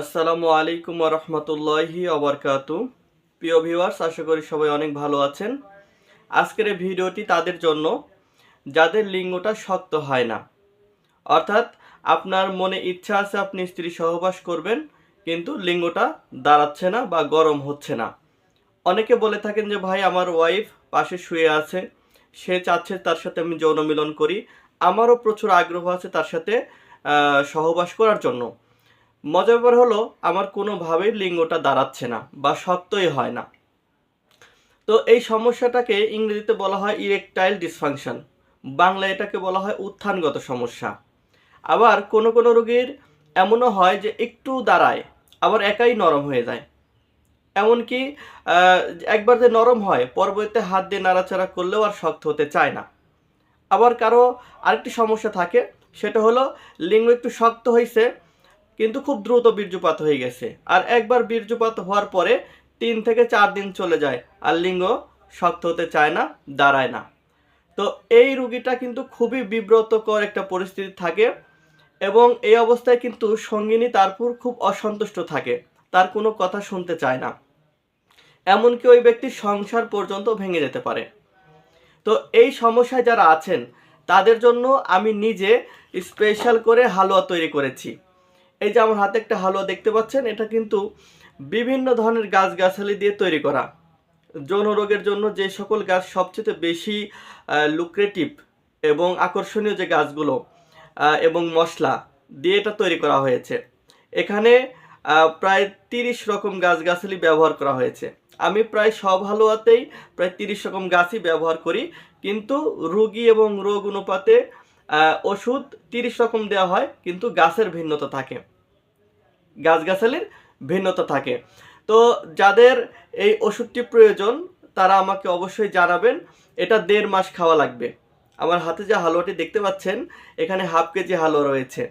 আসসালামু আলাইকুম রহমতুল্লাহি অবরকাতু প্রিয় ভিউয়ার্স, আশা করি সবাই অনেক ভালো আছেন। আজকের এই ভিডিওটি তাদের জন্য, যাদের লিঙ্গটা শক্ত হয় না। অর্থাৎ, আপনার মনে ইচ্ছা আছে আপনি স্ত্রী সহবাস করবেন, কিন্তু লিঙ্গটা দাঁড়াচ্ছে না বা গরম হচ্ছে না। অনেকে বলে থাকেন যে, ভাই, আমার ওয়াইফ পাশে শুয়ে আছে, সে চাচ্ছে তার সাথে আমি যৌন মিলন করি। আমারও প্রচুর আগ্রহ আছে তার সাথে সহবাস করার জন্য। মজার ব্যাপার হলো, আমার কোনোভাবেই লিঙ্গটা দাঁড়াচ্ছে না বা শক্তই হয় না। তো এই সমস্যাটাকে ইংরেজিতে বলা হয় ইরেকটাইল ডিসফাংশন বাংলা এটাকে বলা হয় উত্থানগত সমস্যা। আবার কোনো কোনো রোগীর এমনও হয় যে একটু দাঁড়ায়, আবার একাই নরম হয়ে যায়। এমনকি একবার যে নরম হয়, পরবর্তীতে হাত দিয়ে নাড়াচাড়া করলেও আর শক্ত হতে চায় না। আবার কারও আরেকটি সমস্যা থাকে, সেটা হলো, লিঙ্গ একটু শক্ত হয়েছে কিন্তু খুব দ্রুত বীর্যপাত হয়ে গেছে। আর একবার বীর্যপাত হওয়ার পরে তিন থেকে চার দিন চলে যায় আর লিঙ্গ শক্ত হতে চায় না, দাঁড়ায় না। তো এই রুগীটা কিন্তু খুবই বিব্রতকর একটা পরিস্থিতি থাকে এবং এই অবস্থায় কিন্তু সঙ্গিনী তারপর খুব অসন্তুষ্ট থাকে, তার কোনো কথা শুনতে চায় না। এমনকি ওই ব্যক্তির সংসার পর্যন্ত ভেঙে যেতে পারে। তো এই সমস্যায় যারা আছেন, তাদের জন্য আমি নিজে স্পেশাল করে হালুয়া তৈরি করেছি। এই যে আমার হাতে একটা হালুয়া দেখতে পাচ্ছেন, এটা কিন্তু বিভিন্ন ধরনের গাছগাছালি দিয়ে তৈরি করা। যৌন রোগের জন্য যে সকল গাছ সবচেয়ে বেশি লুক্রেটিভ এবং আকর্ষণীয় যে গাছগুলো এবং মশলা দিয়ে এটা তৈরি করা হয়েছে। এখানে প্রায় তিরিশ রকম গাছগাছালি ব্যবহার করা হয়েছে। আমি প্রায় সব হালুয়াতেই প্রায় তিরিশ রকম গাছই ব্যবহার করি, কিন্তু রুগী এবং রোগ অনুপাতে ওষুধ তিরিশ রকম দেওয়া হয়, কিন্তু গাছের ভিন্নতা থাকে। গাছগাছালির ভিন্নতা থাকে। তো যাদের এই ওষুধটি প্রয়োজন, তারা আমাকে অবশ্যই জানাবেন, এটা দেড় মাস খাওয়া লাগবে। আমার হাতে যে হালুয়াটি দেখতে পাচ্ছেন, এখানে হাফ কেজি হালুয়া রয়েছে।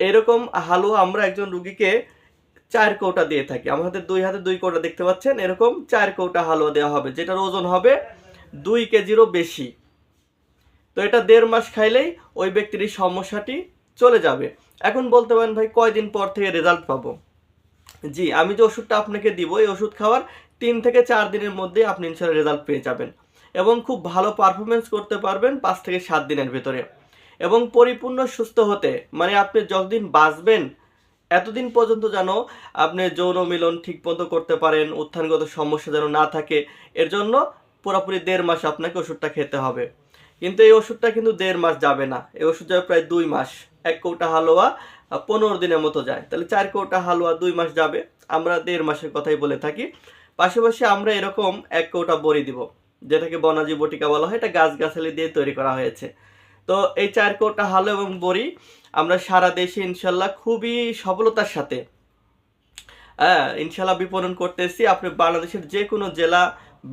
এরকম হালুয়া আমরা একজন রুগীকে চার কৌটা দিয়ে থাকি। হাতে দুই হাতে দুই কৌটা দেখতে পাচ্ছেন, এরকম চার কৌটা হালুয়া দেওয়া হবে, যেটার ওজন হবে দুই কেজিরও বেশি। তো এটা দেড় মাস খাইলেই ওই ব্যক্তির এই সমস্যাটি চলে যাবে। এখন বলতে পারেন ভাই, কয়দিন পর থেকে রেজাল্ট পাবো? জি, আমি যে ওষুধটা আপনাকে দিব, এই ওষুধ খাওয়ার তিন থেকে চার দিনের মধ্যে আপনি ইনশাল্লাহ রেজাল্ট পেয়ে যাবেন। এবং খুব ভালো পারফরমেন্স করতে পারবেন পাঁচ থেকে সাত দিনের ভেতরে। এবং পরিপূর্ণ সুস্থ হতে মানে আপনি যতদিন বাঁচবেন, এতদিন পর্যন্ত যেন আপনি যৌন মিলন ঠিক মতো করতে পারেন, উত্থানগত সমস্যা যেন না থাকে, এর জন্য পুরোপুরি দেড় মাস আপনাকে ওষুধটা খেতে হবে। কিন্তু এই ওষুধটা কিন্তু দেড় মাস যাবে না। এই ওষুধ যাবে প্রায় দুই মাস। এক কৌটা হালুয়া পনেরো দিনের মতো যায়। তাহলে চার কৌটা হালুয়া দুই মাস যাবে। আমরা দেড় মাসের কথাই বলে থাকি। পাশাপাশি আমরা এরকম এক কৌটা বড়ি দিব, যেটাকে বনাজি বটিকা বলা হয়। এটা গাছগাছালি দিয়ে তৈরি করা হয়েছে। তো এই চার কৌটা হালুয়া এবং বড়ি আমরা সারা দেশে ইনশাল্লাহ খুবই সফলতার সাথে হ্যাঁ ইনশাল্লাহ বিপণন করতেছি। আপনি বাংলাদেশের যে কোনো জেলা,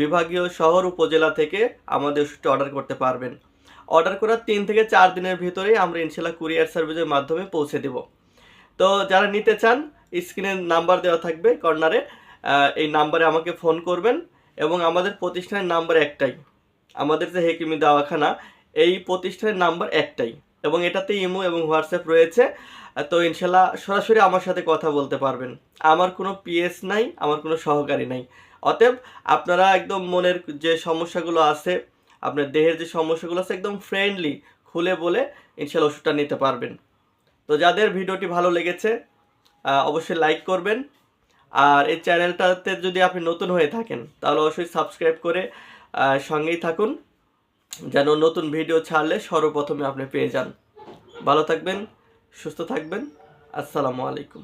বিভাগীয় শহর, উপজেলা থেকে আমাদের ওষুধটা অর্ডার করতে পারবেন। অর্ডার করার তিন থেকে চার দিনের ভিতরেই আমরা ইনশাল্লাহ কুরিয়ার সার্ভিসের মাধ্যমে পৌঁছে দেব। তো যারা নিতে চান স্ক্রিনের নাম্বার দেওয়া থাকবে কর্নারে। এই নাম্বারে আমাকে ফোন করবেন এবং আমাদের প্রতিষ্ঠানের নাম্বার একটাই। আমাদের যে হেকিমি দাওয়াখানা, এই প্রতিষ্ঠানের নাম্বার একটাই এবং এটাতে ইমো এবং হোয়াটসঅ্যাপ রয়েছে। তো ইনশাল্লাহ সরাসরি আমার সাথে কথা বলতে পারবেন। আমার কোনো পিএস নাই, আমার কোনো সহকারী নাই। অতএব আপনারা একদম মনের যে সমস্যাগুলো আছে আপনার দেহের যে সমস্যাগুলো আছে একদম ফ্রেন্ডলি খুলে বলে ইনশাল্লাহ ওষুধটা নিতে পারবেন। তো যাদের ভিডিওটি ভালো লেগেছে অবশ্যই লাইক করবেন। আর এই চ্যানেলটাতে যদি আপনি নতুন হয়ে থাকেন, তাহলে অবশ্যই সাবস্ক্রাইব করে সঙ্গেই থাকুন। যেন নতুন ভিডিও ছাড়লে সর্বপ্রথমে আপনি পেয়ে যান। ভালো থাকবেন, সুস্থ থাকবেন। আসসালামু আলাইকুম।